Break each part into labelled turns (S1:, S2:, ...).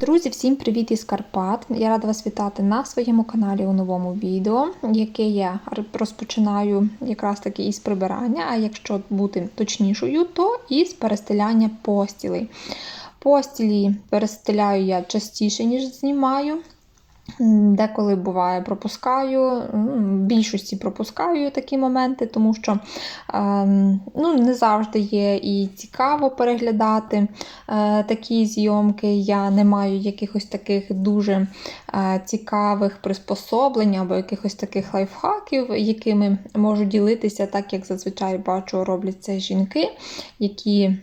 S1: Друзі, всім привіт із Карпат! Я рада вас вітати на своєму каналі у новому відео, яке я розпочинаю якраз таки із прибирання, а якщо бути точнішою, то із перестеляння постілей. Постілі перестеляю я частіше, ніж знімаю. Деколи буває, пропускаю, в більшості пропускаю такі моменти, тому що ем, ну, не завжди є і цікаво переглядати е, такі зйомки. Я не маю якихось таких дуже е, цікавих приспособлень або якихось таких лайфхаків, якими можу ділитися, так як зазвичай бачу, роблять це жінки, які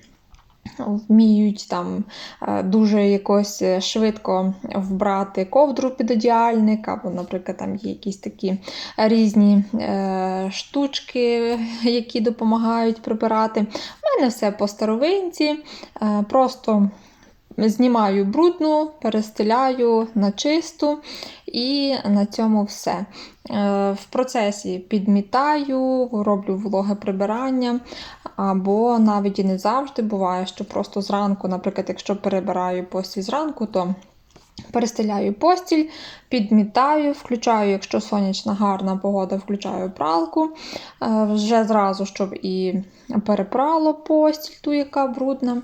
S1: вміють там е, дуже якось швидко вбрати ковдру під одіальник, або, наприклад, там є якісь такі різні е, штучки, які допомагають прибирати. У мене все по старовинці, е, просто знімаю брудну, перестеляю на чисту, і на цьому все. Е, в процесі підмітаю, роблю вологе прибирання, або навіть і не завжди буває, що просто зранку, наприклад, якщо перебираю постіль зранку, то перестеляю постіль, підмітаю, включаю, якщо сонячна гарна погода, включаю пралку. Е, вже зразу, щоб і перепрало постіль, ту, яка брудна.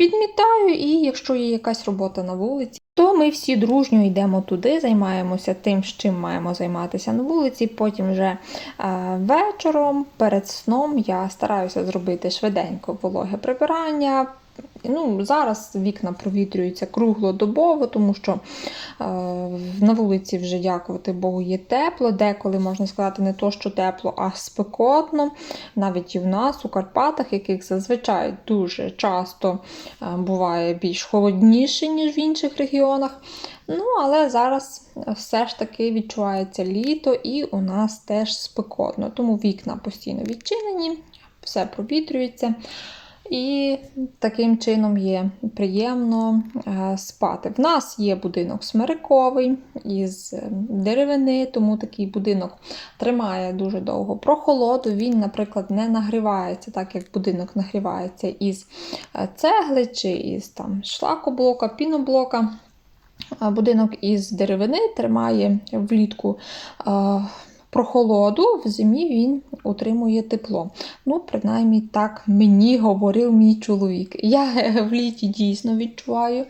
S1: Підмітаю, і якщо є якась робота на вулиці, то ми всі дружньо йдемо туди, займаємося тим, з чим маємо займатися на вулиці. Потім вже е, вечором, перед сном я стараюся зробити швиденько вологе прибирання. Ну, Зараз вікна провітрюються круглодобово, тому що е, на вулиці вже, дякувати Богу, є тепло. Деколи можна сказати, не то, що тепло, а спекотно. Навіть і в нас, у Карпатах, яких зазвичай дуже часто е, буває більш холодніше, ніж в інших регіонах. Ну, Але зараз все ж таки відчувається літо і у нас теж спекотно. Тому вікна постійно відчинені, все провітрюється. І таким чином є приємно е, спати. В нас є будинок смириковий із е, деревини, тому такий будинок тримає дуже довго прохолоду. Він, наприклад, не нагрівається, так як будинок нагрівається із е, цегли чи із там, шлакоблока, піноблока. Будинок із деревини тримає влітку прохолоду, в зимі він утримує тепло. Ну, принаймні, так мені говорив мій чоловік. Я в літі дійсно відчуваю,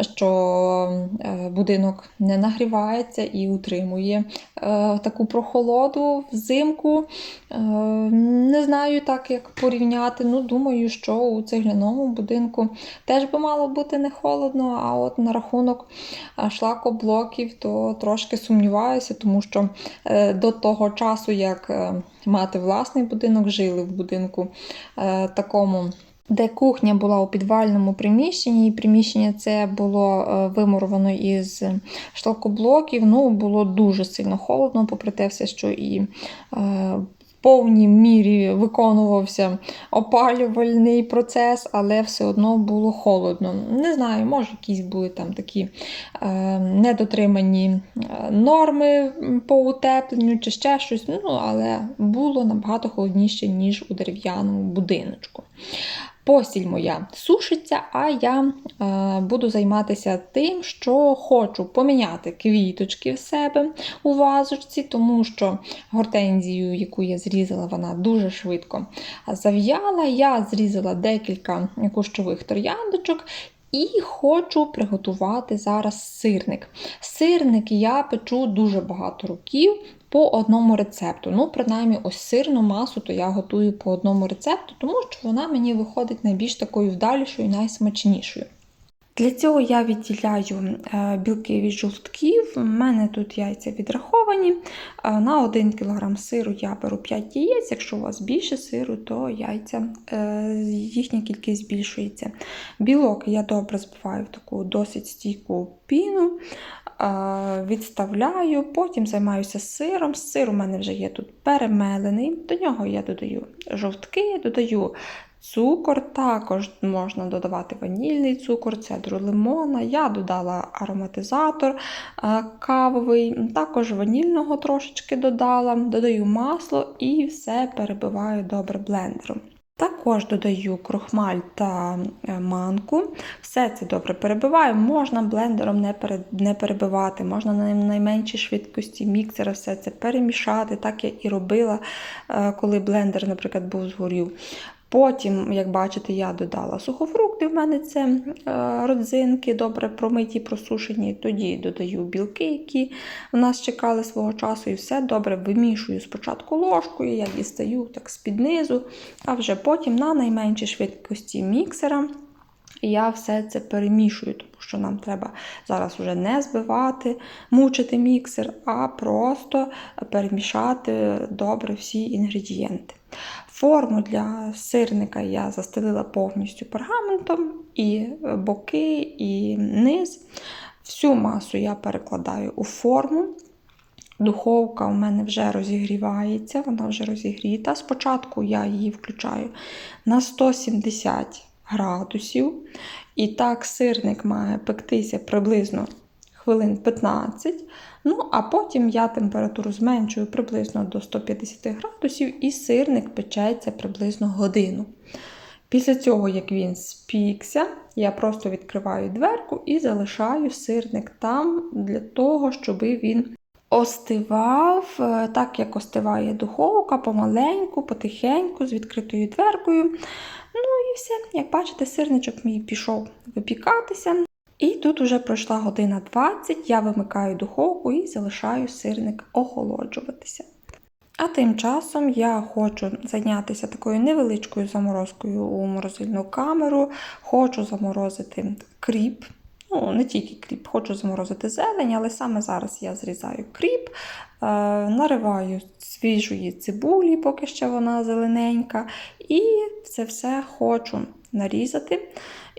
S1: що е, будинок не нагрівається і утримує е, таку прохолоду взимку. Е, не знаю так, як порівняти. Ну, Думаю, що у цегляному будинку теж би мало бути не холодно, а от на рахунок шлакоблоків, то трошки сумніваюся, тому що до того часу, як е, мати власний будинок, жили в будинку е, такому. Де кухня була у підвальному приміщенні, і приміщення це було е, вимуровано із шлакоблоків. Ну, було дуже сильно холодно, попри те, все, що і повній мірі виконувався опалювальний процес, але все одно було холодно. Не знаю, може, якісь були там такі е, недотримані е, норми по утепленню чи ще щось, ну, але було набагато холодніше, ніж у дерев'яному будиночку. Постіль моя сушиться, а я е, буду займатися тим, що хочу поміняти квіточки в себе у вазочці, тому що гортензію, яку я зрізала, вона дуже швидко зав'яла. Я зрізала декілька кущових трояндочок. І хочу приготувати зараз сирник. Сирник я печу дуже багато років, по одному рецепту. Ну, принаймні, ось сирну масу, то я готую по одному рецепту, тому що вона мені виходить найбільш такою вдалішою найсмачнішою. Для цього я відділяю е, білки від жовтків. У мене тут яйця відраховані. Е, на 1 кг сиру я беру 5 яєць. Якщо у вас більше сиру, то яйця, е, їхня кількість збільшується. Білок я добре збиваю в таку досить стійку піну, відставляю, потім займаюся сиром. Сир у мене вже є тут перемелений. До нього я додаю жовтки, додаю Цукор також можна додавати ванільний цукор, цедру лимона. Я додала ароматизатор е, кавовий, також ванільного трошечки додала, додаю масло і все перебиваю добре блендером.
S2: Також додаю крохмаль та е, манку. Все це добре перебиваю. Можна блендером не, не перебивати, можна на найменшій швидкості міксера все це перемішати, так я і робила, е, коли блендер, наприклад, був згорів. Потім, як бачите, я додала сухофрукти. В мене це е, родзинки, добре промиті, просушені. Тоді додаю білки, які в нас чекали свого часу, і все добре вимішую спочатку ложкою, я дістаю так з-під низу, а вже потім на найменшій швидкості міксера. Я все це перемішую, тому що нам треба зараз вже не збивати, мучити міксер, а просто перемішати добре всі інгредієнти. Форму для сирника я застелила повністю пергаментом, і боки, і низ. Всю масу я перекладаю у форму. Духовка у мене вже розігрівається, вона вже розігріта. Спочатку я її включаю на 170 градусів. І так сирник має пектися приблизно хвилин 15. Ну, а потім я температуру зменшую приблизно до 150 градусів, і сирник печеться приблизно годину. Після цього, як він спікся, я просто відкриваю дверку і залишаю сирник там для того, щоб він остивав, е, так як остиває духовка, помаленьку, потихеньку, з відкритою дверкою. Ну і все, як бачите, сирничок мій пішов випікатися. І тут вже пройшла година 20, я вимикаю духовку і залишаю сирник охолоджуватися. А тим часом я хочу зайнятися такою невеличкою заморозкою у морозильну камеру, хочу заморозити кріп. Ну, не тільки кріп, хочу заморозити зелень, але саме зараз я зрізаю кріп, е, нариваю свіжої цибулі, поки ще вона зелененька. І це все хочу нарізати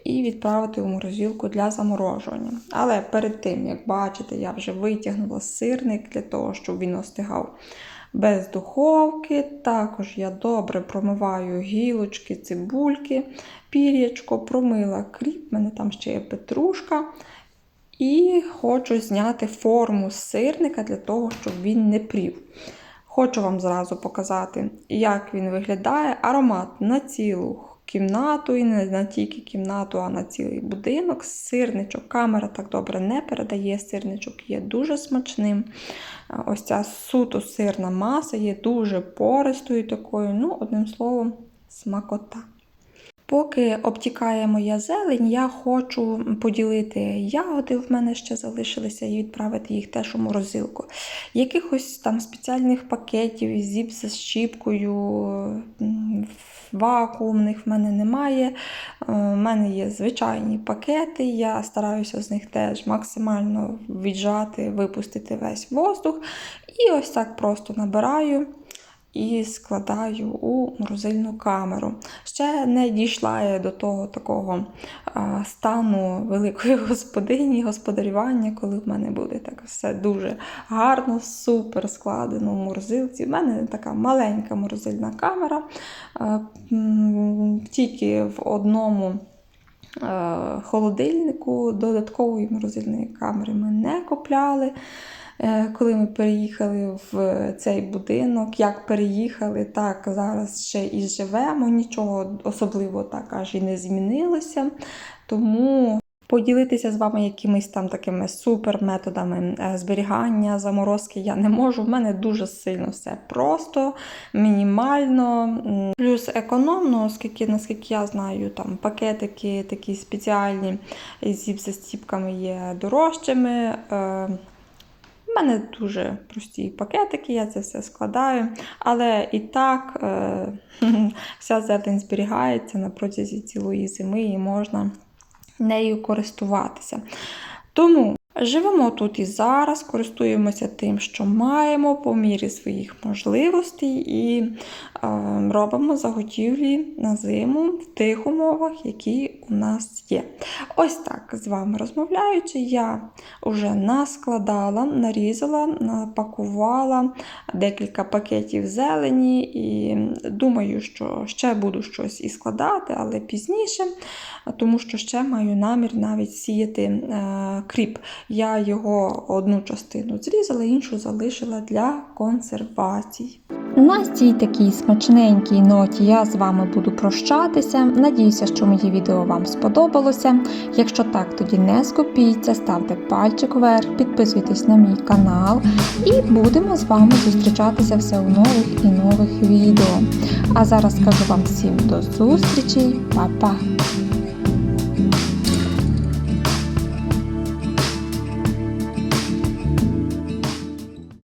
S2: і відправити у морозилку для заморожування. Але перед тим, як бачите, я вже витягнула сирник для того, щоб він остигав без духовки. Також я добре промиваю гілочки, цибульки, пір'ячко, промила кріп, в мене там ще є петрушка. І хочу зняти форму сирника для того, щоб він не прів. Хочу вам зразу показати, як він виглядає. Аромат на цілу кімнату, і не на тільки кімнату, а на цілий будинок. Сирничок. Камера так добре не передає. Сирничок є дуже смачним. Ось ця суто сирна маса є дуже пористою такою. Ну, одним словом, смакота. Поки обтікає моя зелень, я хочу поділити ягоди, в мене ще залишилися, і відправити їх теж у морозилку. Якихось там спеціальних пакетів, зіп з щіпкою, вакуумних в мене немає. У мене є звичайні пакети, я стараюся з них теж максимально віджати, випустити весь воздух. І ось так просто набираю і складаю у морозильну камеру. Ще не дійшла я до того такого стану великої господині, господарювання, коли в мене буде так все дуже гарно, супер складено в морозилці. У мене така маленька морозильна камера, тільки в одному. Холодильнику додаткової морозильної камери ми не купляли. Е, коли ми переїхали в цей будинок, як переїхали, так зараз ще і живемо. Нічого особливо так аж і не змінилося. Тому поділитися з вами якимись там такими суперметодами е, зберігання, заморозки я не можу. В мене дуже сильно все просто, мінімально, плюс економно, оскільки, наскільки я знаю, там пакетики такі спеціальні зі застіпками є дорожчими. У мене дуже прості пакетики, я це все складаю. Але і так е, вся зелень зберігається на протязі цілої зими і можна нею користуватися. Тому живемо тут і зараз, користуємося тим, що маємо по мірі своїх можливостей, і е, робимо заготівлі на зиму в тих умовах, які у нас є. Ось так з вами розмовляючи, я вже наскладала, нарізала, напакувала декілька пакетів зелені, і думаю, що ще буду щось і складати, але пізніше, тому що ще маю намір навіть сіяти е, кріп. Я його одну частину зрізала, іншу залишила для консервації.
S1: На цій такій смачненькій ноті я з вами буду прощатися. Надіюся, що моє відео вам сподобалося. Якщо так, тоді не скупіться, ставте пальчик вверх, підписуйтесь на мій канал і будемо з вами зустрічатися все у нових і нових відео. А зараз скажу вам всім до зустрічі, Па-па!